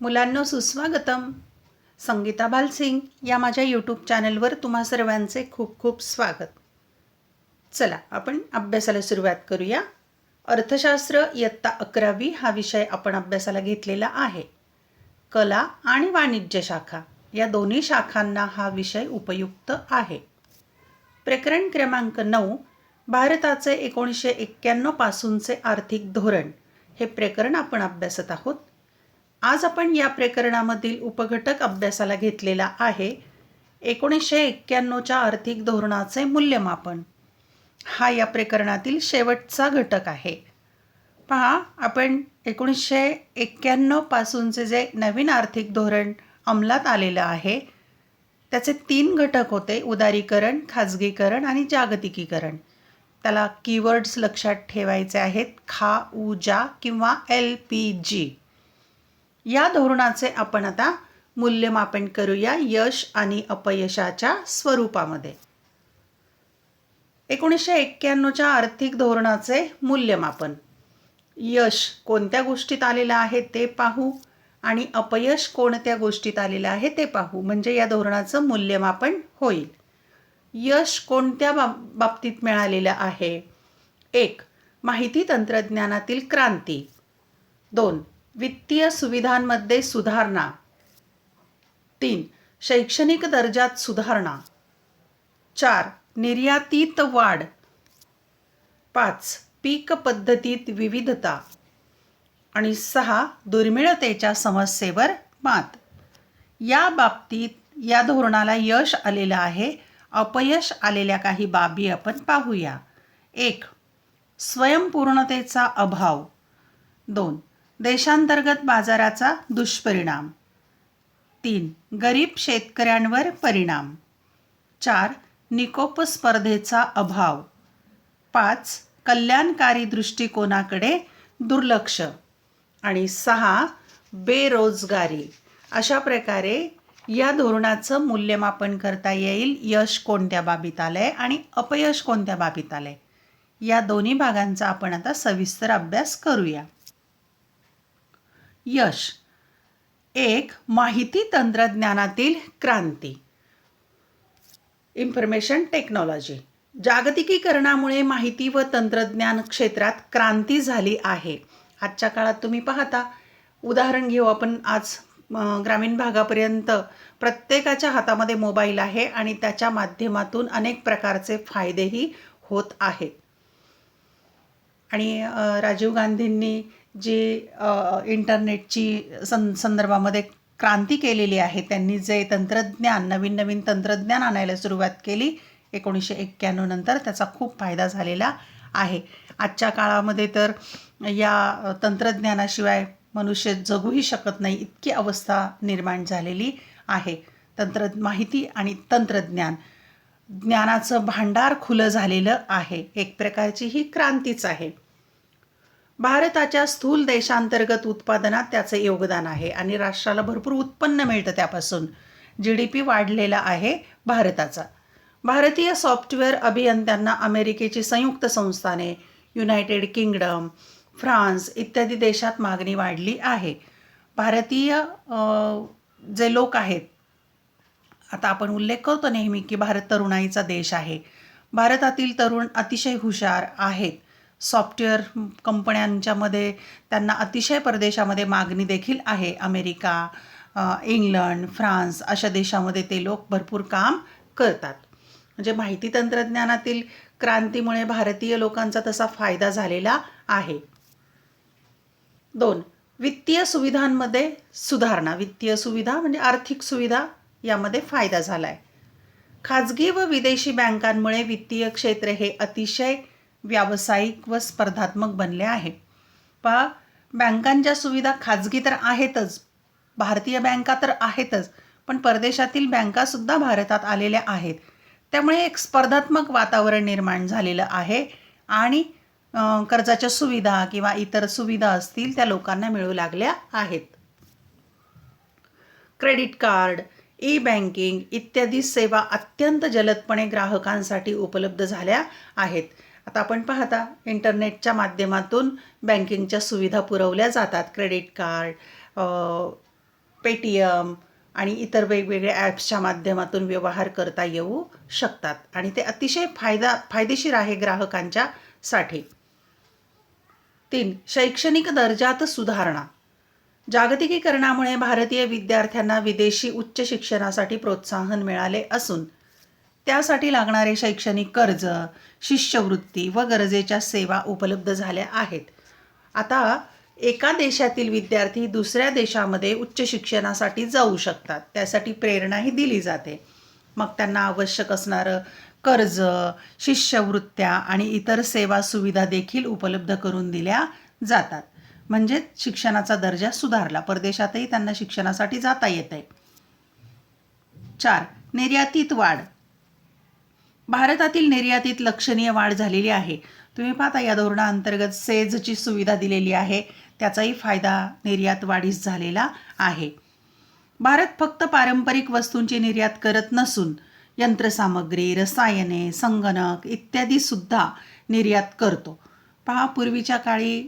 मुलांनो सुस्वागतम. संगीता बालसिंग या माझ्या यूट्यूब चॅनलवर तुम्हा सर्वांचे खूप खूप स्वागत. चला आपण अभ्यासाला सुरुवात करूया. अर्थशास्त्र इयत्ता अकरावी हा विषय आपण अभ्यासाला घेतलेला आहे. कला आणि वाणिज्य शाखा या दोन्ही शाखांना हा विषय उपयुक्त आहे. प्रकरण क्रमांक नऊ भारताचे एकोणीसशे एक्क्याण्णव पासूनचे आर्थिक धोरण. हे प्रकरण आपण अभ्यासत आहोत. आज आपण या प्रकरणामधील उपघटक अभ्यासाला घेतलेला आहे. एकोणीसशे एक्क्याण्णवच्या आर्थिक धोरणाचे मूल्यमापन. हा या प्रकरणातील शेवटचा घटक आहे. पहा आपण एकोणीसशे एक्क्याण्णवपासूनचे जे नवीन आर्थिक धोरण अंमलात आलेलं आहे त्याचे तीन घटक होते उदारीकरण खाजगीकरण आणि जागतिकीकरण. त्याला कीवर्ड्स लक्षात ठेवायचे आहेत खा ऊजा किंवा एल पी जी. या धोरणाचे आपण आता मूल्यमापन करूया यश आणि अपयशाच्या स्वरूपामध्ये. एकोणीसशे एक्क्याण्णवच्या आर्थिक धोरणाचे मूल्यमापन. यश कोणत्या गोष्टीत आलेलं आहे ते पाहू आणि अपयश कोणत्या गोष्टीत आलेलं आहे ते पाहू म्हणजे या धोरणाचं मूल्यमापन होईल. यश कोणत्या बाब बाबतीत मिळालेलं आहे? एक माहिती तंत्रज्ञानातील क्रांती. दोन वित्तीय सुविधांमध्ये सुधारणा. तीन शैक्षणिक दर्जात सुधारणा. चार निर्यातीत वाढ. पाच पीक पद्धतीत विविधता. आणि सहा दुर्मिळतेच्या समस्येवर मात. या बाबतीत या धोरणाला यश आलेलं आहे. अपयश आलेल्या काही बाबी आपण पाहूया. एक स्वयंपूर्णतेचा अभाव. दोन देशांतर्गत बाजाराचा दुष्परिणाम. तीन गरीब शेतकऱ्यांवर परिणाम. चार निकोप स्पर्धेचा अभाव. पाच कल्याणकारी दृष्टिकोनाकडे दुर्लक्ष. आणि सहा बेरोजगारी. अशा प्रकारे या धोरणाचं मूल्यमापन करता येईल. यश कोणत्या बाबीत आलं आहे आणि अपयश कोणत्या बाबीत आलं आहे या दोन्ही भागांचा आपण आता सविस्तर अभ्यास करूया. यश. एक माहिती तंत्रज्ञानातील क्रांती. इन्फॉर्मेशन टेक्नॉलॉजी जागतिकीकरणामुळे माहिती व तंत्रज्ञान क्षेत्रात क्रांती झाली आहे. आजच्या काळात तुम्ही पाहता. उदाहरण घेऊ आपण आज ग्रामीण भागापर्यंत. प्रत्येकाच्या हातामध्ये मोबाईल आहे आणि त्याच्या माध्यमातून अनेक प्रकारचे फायदेही होत आहेत. आणि राजीव गांधींनी जी इंटरनेटची सं संदर्भामध्ये क्रांती केलेली आहे त्यांनी जे तंत्रज्ञान नवीन नवीन तंत्रज्ञान आणायला सुरुवात केली एकोणीसशे एक्क्याण्णव नंतर त्याचा खूप फायदा झालेला आहे. आजच्या काळामध्ये तर या तंत्रज्ञानाशिवाय मनुष्य जगूही शकत नाही इतकी अवस्था निर्माण झालेली आहे. तंत्र माहिती आणि तंत्रज्ञान ज्ञानाचं भांडार खुलं झालेलं आहे. एक प्रकारची ही क्रांतीच आहे. भारताच्या स्थूल देशांतर्गत उत्पादनात त्याचे योगदान आहे आणि राष्ट्राला भरपूर उत्पन्न मिळतं त्यापासून. जी डी पी वाढलेला आहे भारताचा. भारतीय सॉफ्टवेअर अभियंत्यांना अमेरिकेची संयुक्त संस्थाने युनायटेड किंगडम फ्रान्स इत्यादी देशात मागणी वाढली आहे. भारतीय जे लोक आहेत आता आपण उल्लेख करतो नेहमी की भारत तरुणाईचा देश आहे. भारतातील तरुण अतिशय हुशार आहेत. सॉफ्टवेअर कंपन्यांच्यामध्ये त्यांना अतिशय परदेशामध्ये मागणी देखील आहे. अमेरिका इंग्लंड फ्रान्स अशा देशामध्ये ते लोक भरपूर काम करतात. म्हणजे माहिती तंत्रज्ञानातील क्रांतीमुळे भारतीय लोकांचा तसा फायदा झालेला आहे. दोन वित्तीय सुविधांमध्ये सुधारणा. वित्तीय सुविधा म्हणजे आर्थिक सुविधा यामध्ये फायदा झाला आहे खाजगी व विदेशी बँकांमुळे वित्तीय क्षेत्र हे अतिशय व्यावसायिक व स्पर्धात्मक बनले आहे. पहा बँकांच्या सुविधा खाजगी तर आहेतच भारतीय बँका तर आहेतच पण परदेशातील बँकासुद्धा भारतात आलेल्या आहेत. त्यामुळे एक स्पर्धात्मक वातावरण निर्माण झालेलं आहे आणि कर्जाच्या सुविधा किंवा इतर सुविधा असतील त्या लोकांना मिळू लागल्या आहेत. क्रेडिट कार्ड ई बँकिंग इत्यादी सेवा अत्यंत जलदपणे ग्राहकांसाठी उपलब्ध झाल्या आहेत. आता आपण पाहता इंटरनेटच्या माध्यमातून बँकिंगच्या सुविधा पुरवल्या जातात. क्रेडिट कार्ड पेटीएम आणि इतर वेगवेगळ्या ॲप्सच्या माध्यमातून व्यवहार करता येऊ शकतात. आणि ते अतिशय फायदा फायदेशीर आहे ग्राहकांच्या साठी. तीन शैक्षणिक दर्जात सुधारणा. जागतिकीकरणामुळे भारतीय विद्यार्थ्यांना विदेशी उच्च शिक्षणासाठी प्रोत्साहन मिळाले असून त्यासाठी लागणारे शैक्षणिक कर्ज शिष्यवृत्ती व गरजेच्या सेवा उपलब्ध झाल्या आहेत. आता एका देशातील विद्यार्थी दुसऱ्या देशामध्ये उच्च शिक्षणासाठी जाऊ शकतात. त्यासाठी प्रेरणाही दिली जाते. मग त्यांना आवश्यक असणारं कर्ज शिष्यवृत्त्या आणि इतर सेवा सुविधा देखील उपलब्ध करून दिल्या जातात. म्हणजे शिक्षणाचा दर्जा सुधारला. परदेशातही त्यांना शिक्षणासाठी जाता येते चार निर्यातीत वाढ. भारतातील निर्यातीत लक्षणीय वाढ झालेली आहे. तुम्ही पाहता या धोरणाअंतर्गत सेजची सुविधा दिलेली आहे. त्याचाही फायदा निर्यात वाढीस झालेला आहे. भारत फक्त पारंपरिक वस्तूंची निर्यात करत नसून यंत्रसामग्री रसायने संगणक इत्यादी सुद्धा निर्यात करतो. पहा पूर्वीच्या काळी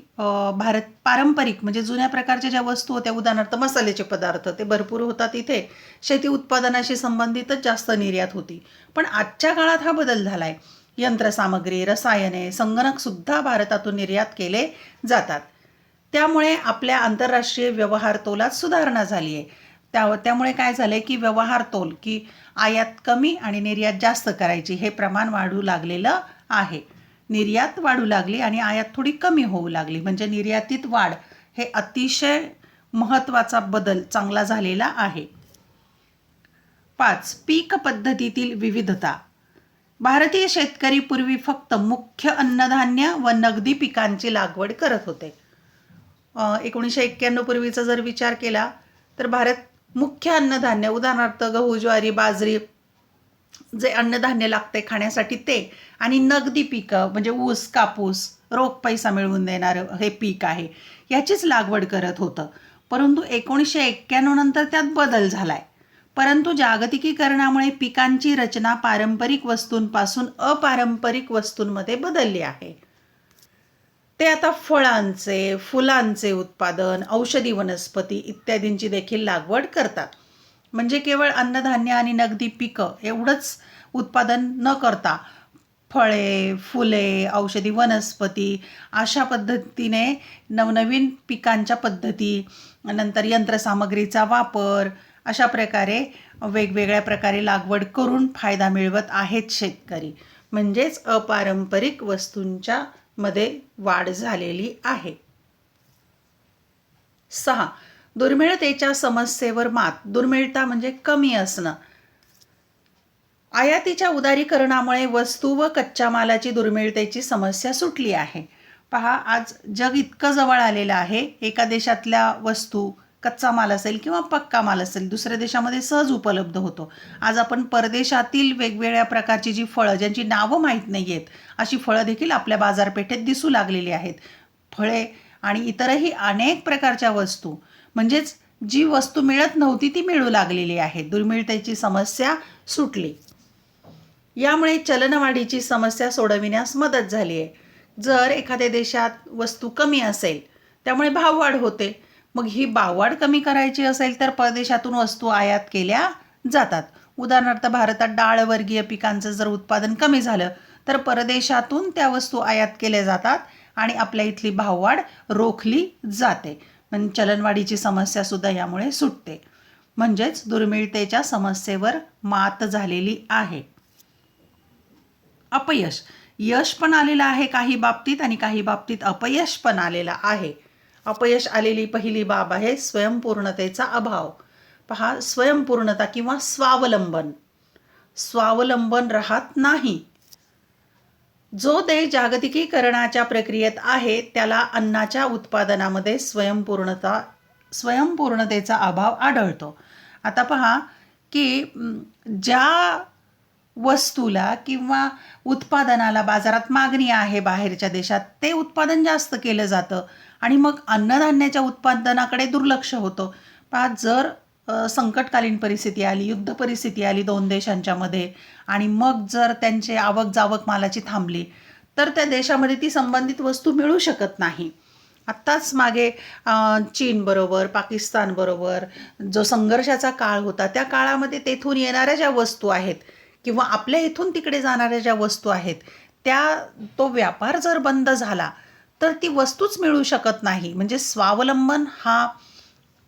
भारत पारंपरिक म्हणजे जुन्या प्रकारच्या ज्या वस्तू होत्या उदाहरणार्थ मसाल्याचे पदार्थ ते भरपूर होतात इथे. शेती उत्पादनाशी संबंधितच जास्त निर्यात होती. पण आजच्या काळात हा बदल झाला आहे यंत्रसामग्री रसायने संगणकसुद्धा भारतातून निर्यात केले जातात. त्यामुळे आपल्या आंतरराष्ट्रीय व्यवहार तोलात सुधारणा झाली आहे त्या त्यामुळे काय झालं आहे की व्यवहार तोल की आयात कमी आणि निर्यात जास्त करायची हे प्रमाण वाढू लागलेलं आहे. निर्यात वाढू लागली आणि आयात थोडी कमी होऊ लागली. म्हणजे निर्यातीत वाढ हे अतिशय महत्त्वाचा बदल चांगला झालेला आहे. पाच पीक पद्धतीतील विविधता. भारतीय शेतकरी पूर्वी फक्त मुख्य अन्नधान्य व नगदी पिकांची लागवड करत होते. एकोणीसशे एक्क्याण्णव पूर्वीचा जर विचार केला तर भारत मुख्य अन्नधान्य उदाहरणार्थ गहू ज्वारी बाजरी जे अन्नधान्य लागते खाण्यासाठी ते. आणि नगदी पिकं म्हणजे ऊस कापूस रोख पैसा मिळवून देणारं हे पीक आहे. याचीच लागवड करत होतं. परंतु एकोणीसशे एक्क्याण्णव नंतर त्यात बदल झाला आहे परंतु जागतिकीकरणामुळे पिकांची रचना पारंपरिक वस्तूंपासून अपारंपरिक वस्तूंमध्ये बदलली आहे. ते आता फळांचे फुलांचे उत्पादन औषधी वनस्पती इत्यादींची देखील लागवड करतात. म्हणजे केवळ अन्नधान्य आणि नगदी पिकं एवढंच उत्पादन न करता फळे फुले औषधी वनस्पती अशा पद्धतीने नवनवीन पिकांच्या पद्धती नंतर यंत्रसामग्रीचा वापर अशा प्रकारे वेगवेगळ्या प्रकारे लागवड करून फायदा मिळवत आहेत शेतकरी. म्हणजेच अपारंपरिक वस्तूंच्या मध्ये वाढ झालेली आहे. सहा. दुर्मिळतेच्या समस्येवर मात. दुर्मिळता म्हणजे कमी असणं. आयातीच्या उदारीकरणामुळे वस्तू व कच्च्या मालाची दुर्मिळतेची समस्या सुटली आहे. पहा आज जग इतकं जवळ आलेलं आहे. एका देशातल्या वस्तू कच्चा माल असेल किंवा पक्का माल असेल दुसऱ्या देशामध्ये सहज उपलब्ध होतो. आज आपण परदेशातील वेगवेगळ्या प्रकारची जी फळं ज्यांची नावं माहीत नाही आहेत अशी फळं देखील आपल्या बाजारपेठेत दिसू लागलेली आहेत. फळे आणि इतरही अनेक प्रकारच्या वस्तू म्हणजेच जी वस्तू मिळत नव्हती ती मिळू लागलेली आहे. दुर्मिळतेची समस्या सुटली. यामुळे चलनवाढीची समस्या सोडविण्यास मदत झाली आहे. जर एखाद्या देशात वस्तू कमी असेल त्यामुळे भाववाढ होते. मग ही भाववाढ कमी करायची असेल तर परदेशातून वस्तू आयात केल्या जातात. उदाहरणार्थ भारतात डाळवर्गीय पिकांचं जर उत्पादन कमी झालं तर परदेशातून त्या वस्तू आयात केल्या जातात आणि आपल्या इथली भाववाढ रोखली जाते. म्हणजे चलनवाढीची समस्यासुद्धा यामुळे सुटते. म्हणजेच दुर्मिळतेच्या समस्येवर मात झालेली आहे. अपयश. यश पण आलेलं आहे काही बाबतीत आणि काही बाबतीत अपयश पण आलेलं आहे. अपयश आलेली पहिली बाब आहे स्वयंपूर्णतेचा अभाव. पहा स्वयंपूर्णता किंवा स्वावलंबन. स्वावलंबन राहत नाही. जो देश जागतिकीकरणाच्या प्रक्रियेत आहे त्याला अन्नाच्या उत्पादनामध्ये स्वयंपूर्णता स्वयंपूर्णतेचा अभाव आढळतो. आता पहा की ज्या वस्तूला किंवा उत्पादनाला बाजारात मागणी आहे बाहेरच्या देशात ते उत्पादन जास्त केलं जातं आणि मग अन्नधान्याच्या उत्पादनाकडे दुर्लक्ष होतं. पहा जर संकटकालीन परिस्थिती आली युद्ध परिस्थिती आली दोन देशांच्यामध्ये आणि मग जर त्यांचे आवक जावक मालाची थांबली तर त्या देशामध्ये ती संबंधित वस्तू मिळू शकत नाही. आत्ताच मागे चीनबरोबर पाकिस्तानबरोबर जो संघर्षाचा काळ होता त्या काळामध्ये तेथून येणाऱ्या ज्या वस्तू आहेत किंवा आपल्या इथून तिकडे जाणाऱ्या ज्या वस्तू आहेत त्या तो व्यापार जर बंद झाला तर ती वस्तूच मिळू शकत नाही. म्हणजे स्वावलंबन हा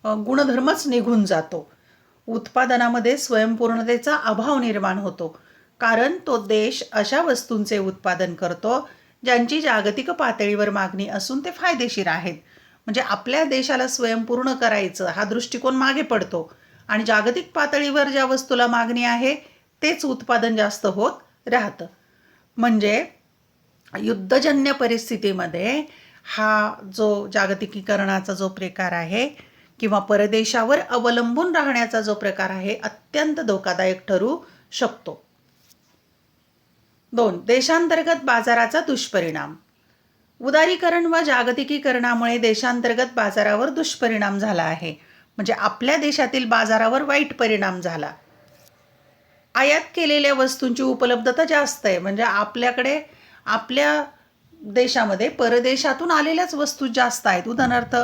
गुणधर्मच निघून जातो. उत्पादनामध्ये स्वयंपूर्णतेचा अभाव निर्माण होतो. कारण तो देश अशा वस्तूंचे उत्पादन करतो ज्यांची जागतिक पातळीवर मागणी असून ते फायदेशीर आहेत. म्हणजे आपल्या देशाला स्वयंपूर्ण करायचं हा दृष्टिकोन मागे पडतो. आणि जागतिक पातळीवर ज्या वस्तूला मागणी आहे तेच उत्पादन जास्त होत राहतं. म्हणजे युद्धजन्य परिस्थितीमध्ये हा जो जागतिकीकरणाचा जो प्रकार आहे किंवा परदेशावर अवलंबून राहण्याचा जो प्रकार आहे अत्यंत धोकादायक ठरू शकतो. दोन देशांतर्गत बाजाराचा दुष्परिणाम. उदारीकरण व जागतिकीकरणामुळे देशांतर्गत बाजारावर दुष्परिणाम झाला आहे. म्हणजे आपल्या देशातील बाजारावर वाईट परिणाम झाला. आयात केलेल्या वस्तूंची उपलब्धता जास्त आहे. म्हणजे आपल्याकडे आपल्या देशामध्ये परदेशातून आलेल्याच वस्तू जास्त आहेत. उदाहरणार्थ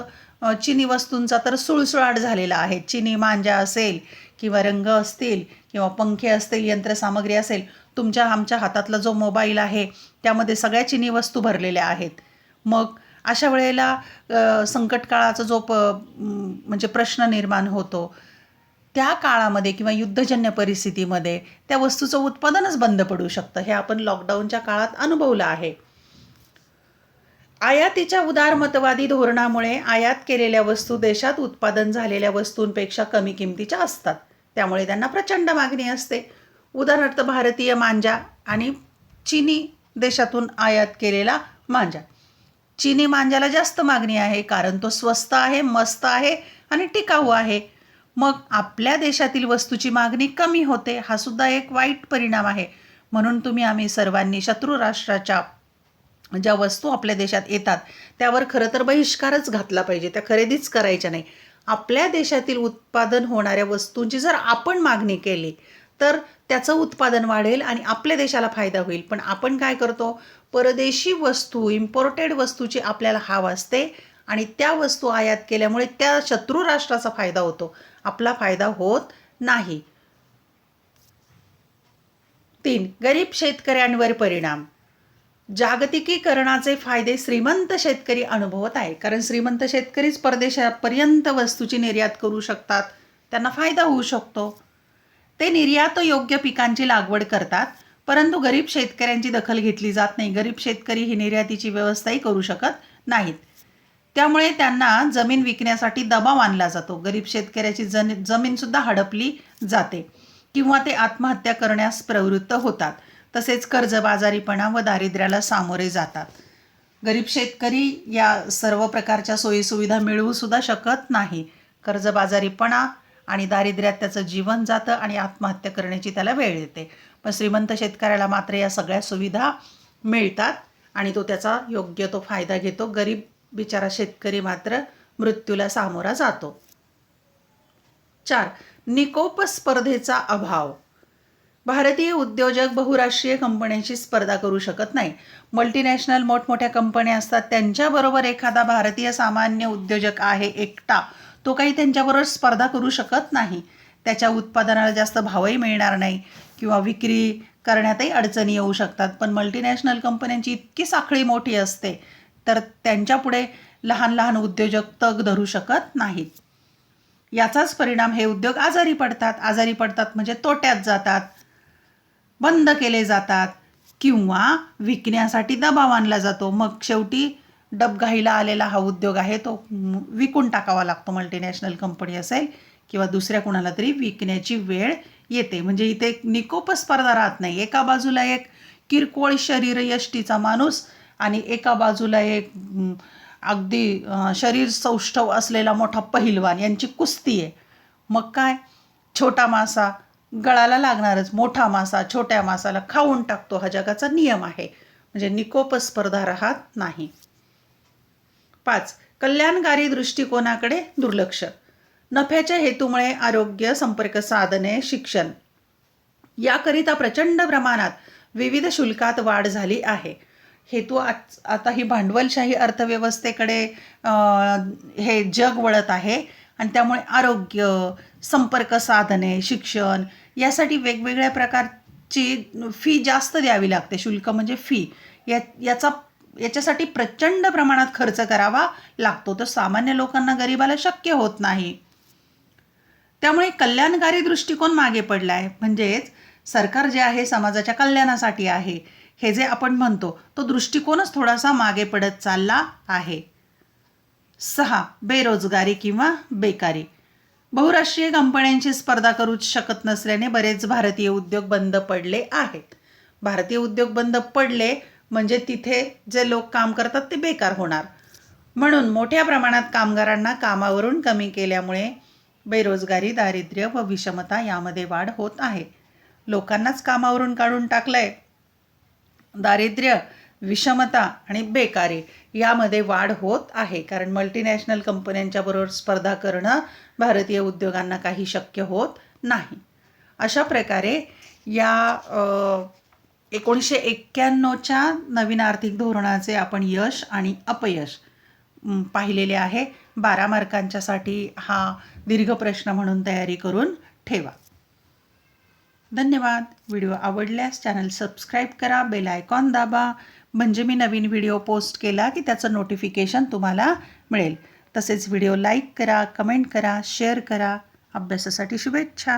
चिनी वस्तूंचा तर सुळसुळाट झालेला आहे. चिनी मांजा असेल किंवा रंग असतील किंवा पंखे असतील यंत्रसामग्री असेल तुमच्या आमच्या हातातला जो मोबाईल आहे त्यामध्ये सगळ्या चिनी वस्तू भरलेल्या आहेत. मग अशा वेळेला संकटकाळाचा जो प म्हणजे प्रश्न निर्माण होतो त्या काळामध्ये किंवा युद्धजन्य परिस्थितीमध्ये त्या वस्तूचं उत्पादनच बंद पडू शकतं. हे आपण लॉकडाऊनच्या काळात अनुभवलं आहे. आयातीच्या उदारमतवादी धोरणामुळे आयात केलेल्या वस्तू देशात उत्पादन झालेल्या वस्तूंपेक्षा कमी किमतीच्या असतात. त्यामुळे त्यांना प्रचंड मागणी असते. उदाहरणार्थ भारतीय मांजा आणि चिनी देशातून आयात केलेला मांजा. चिनी मांजाला जास्त मागणी आहे कारण तो स्वस्त आहे मस्त आहे आणि टिकाऊ आहे. मग आपल्या देशातील वस्तूची मागणी कमी होते हा सुद्धा एक वाईट परिणाम आहे. म्हणून तुम्ही आम्ही सर्वांनी शत्रू राष्ट्राच्या ज्या वस्तू आपल्या देशात येतात त्यावर खरं तर बहिष्कारच घातला पाहिजे. त्या खरेदीच करायच्या नाही. आपल्या देशातील उत्पादन होणाऱ्या वस्तूंची जर आपण मागणी केली तर त्याचं उत्पादन वाढेल आणि आपल्या देशाला फायदा होईल. पण आपण काय करतो? परदेशी वस्तू इम्पोर्टेड वस्तूची आपल्याला हाव असते आणि त्या वस्तू आयात केल्यामुळे त्या शत्रू राष्ट्राचा फायदा होतो. आपला फायदा होत नाही. तीन गरीब शेतकऱ्यांवर परिणाम. जागतिकीकरणाचे फायदे श्रीमंत शेतकरी अनुभवत आहे. कारण श्रीमंत शेतकरीच परदेशापर्यंत वस्तूची निर्यात करू शकतात. त्यांना फायदा होऊ शकतो. ते निर्यात योग्य पिकांची लागवड करतात. परंतु गरीब शेतकऱ्यांची दखल घेतली जात नाही. गरीब शेतकरी ही निर्यातीची व्यवस्थाही करू शकत नाहीत. त्यामुळे त्यांना जमीन विकण्यासाठी दबाव आणला जातो. गरीब शेतकऱ्याची जन जमीनसुद्धा हडपली जाते किंवा ते आत्महत्या करण्यास प्रवृत्त होतात. तसेच कर्जबाजारीपणा व दारिद्र्याला सामोरे जातात. गरीब शेतकरी या सर्व प्रकारच्या सोयीसुविधा मिळवूसुद्धा शकत नाही. कर्जबाजारीपणा आणि दारिद्र्यात त्याचं जीवन जातं आणि आत्महत्या करण्याची त्याला वेळ येते. पण श्रीमंत शेतकऱ्याला मात्र या सगळ्या सुविधा मिळतात आणि तो त्याचा योग्य तो फायदा घेतो. गरीब बिचारा शेतकरी मात्र मृत्यूला सामोरा जातो. चार. निकोप स्पर्धेचा अभाव. भारतीय उद्योजक बहुराष्ट्रीय कंपन्यांशी स्पर्धा करू शकत नाही. मल्टीनॅशनल मोठमोठ्या कंपन्या असतात. त्यांच्याबरोबर एखादा भारतीय सामान्य उद्योजक आहे एकटा तो काही त्यांच्याबरोबर स्पर्धा करू शकत नाही. त्याच्या उत्पादनाला जास्त भावही मिळणार नाही किंवा विक्री करण्यातही अडचणी येऊ शकतात. पण मल्टीनॅशनल कंपन्यांची इतकी साखळी मोठी असते तर त्यांच्यापुढे लहान लहान उद्योजक तग धरू शकत नाहीत. याचाच परिणाम हे उद्योग आजारी पडतात. आजारी पडतात म्हणजे तोट्यात जातात. बंद केले जातात किंवा विकण्यासाठी दबाव आणला जातो. मग शेवटी डबघाईला आलेला हा उद्योग आहे तो विकून टाकावा लागतो. मल्टीनॅशनल कंपनी असेल किंवा दुसऱ्या कुणाला तरी विकण्याची वेळ येते. म्हणजे इथे एक निकोप स्पर्धा राहत नाही. एका बाजूला एक किरकोळ शरीर यष्टीचा माणूस आणि एका बाजूला एक अगदी शरीर सौष्ठव असलेला मोठा पहिलवान यांची कुस्ती आहे. मग काय? छोटा मासा गळाला लागणारच मोठा मासा छोट्या मासाला खाऊन टाकतो हा जगाचा नियम आहे. म्हणजे निकोप स्पर्धा राहत नाही. पाच कल्याणकारी दृष्टिकोनाकडे दुर्लक्ष. नफ्याच्या हेतूमुळे आरोग्य संपर्क साधने शिक्षण. याकरिता प्रचंड प्रमाणात विविध शुल्कात वाढ झाली आहे. हेतू आज आता ही भांडवलशाही अर्थव्यवस्थेकडे हे जग वळत आहे आणि त्यामुळे आरोग्य संपर्क साधने शिक्षण यासाठी वेगवेगळ्या प्रकारची फी जास्त द्यावी लागते. शुल्क म्हणजे फी या याचा याच्यासाठी प्रचंड प्रमाणात खर्च करावा लागतो. तर सामान्य लोकांना गरिबाला शक्य होत नाही. त्यामुळे कल्याणकारी दृष्टिकोन मागे पडला आहे म्हणजेच सरकार जे आहे समाजाच्या कल्याणासाठी आहे हे जे आपण म्हणतो तो दृष्टिकोनच थोडासा मागे पडत चालला आहे. सहा बेरोजगारी किंवा बेकारी. बहुराष्ट्रीय कंपन्यांची स्पर्धा करूच शकत नसल्याने बरेच भारतीय उद्योग बंद पडले आहेत. भारतीय उद्योग बंद पडले म्हणजे तिथे जे लोक काम करतात ते बेकार होणार. म्हणून मोठ्या प्रमाणात कामगारांना कामावरून कमी केल्यामुळे बेरोजगारी दारिद्र्य व विषमता यामध्ये वाढ होत आहे. लोकांनाच कामावरून काढून टाकलंय. दारिद्र्य विषमता आणि बेकारी यामध्ये वाढ होत आहे. कारण मल्टीनॅशनल कंपन्यांच्या बरोबर स्पर्धा करणं भारतीय उद्योगांना काही शक्य होत नाही. अशा प्रकारे या एकोणीसशे एक्क्याण्णवच्या नवीन आर्थिक धोरणाचे आपण यश आणि अपयश पाहिलेले आहे. बारा मार्कांच्यासाठी हा दीर्घ प्रश्न म्हणून तयारी करून ठेवा. धन्यवाद. व्हिडिओ आवडल्यास चॅनल सबस्क्राईब करा बेल आयकॉन दाबा. म्हणजे मी नवीन व्हिडिओ पोस्ट केला की त्याचं नोटिफिकेशन तुम्हाला मिळेल. तसेच व्हिडिओ लाईक करा कमेंट करा शेअर करा. अभ्यासासाठी शुभेच्छा.